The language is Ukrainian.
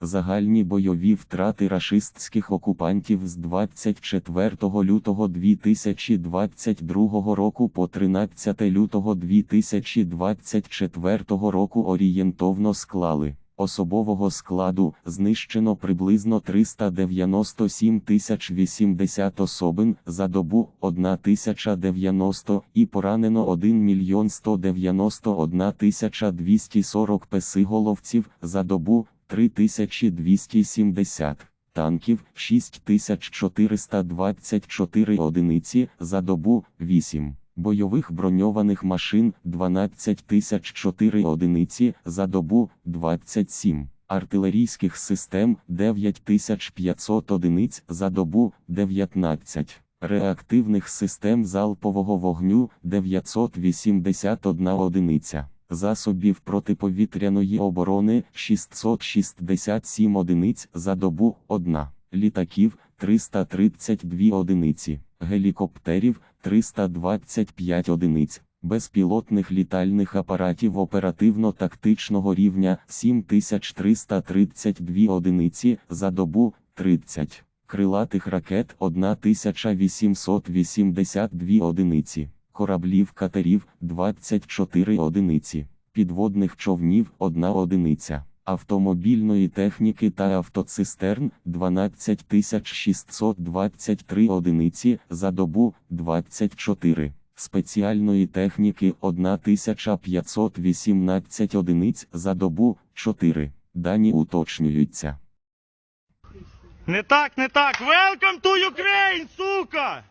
Загальні бойові втрати рашистських окупантів з 24 лютого 2022 року по 13 лютого 2024 року орієнтовно склали. Особового складу знищено приблизно 397 тисяч 80 особин за добу 1090 і поранено 1 мільйон 191 тисяча 240 песиголовців за добу 3270 танків 6424 одиниці за добу 8 бойових броньованих машин 12004 одиниці за добу 27 артилерійських систем 9500 одиниць за добу 19 реактивних систем залпового вогню 981 одиниця засобів протиповітряної оборони 667 одиниць за добу 1, літаків 332 одиниці, гелікоптерів 325 одиниць, безпілотних літальних апаратів оперативно-тактичного рівня 7332 одиниці за добу 30, крилатих ракет 1882 одиниці кораблів катерів 24 одиниці, підводних човнів 1 одиниця, автомобільної техніки та автоцистерн 12623 одиниці за добу 24, спеціальної техніки 1518 одиниць за добу 4. Дані уточнюються. Не так, не так. Welcome to Ukraine, сука!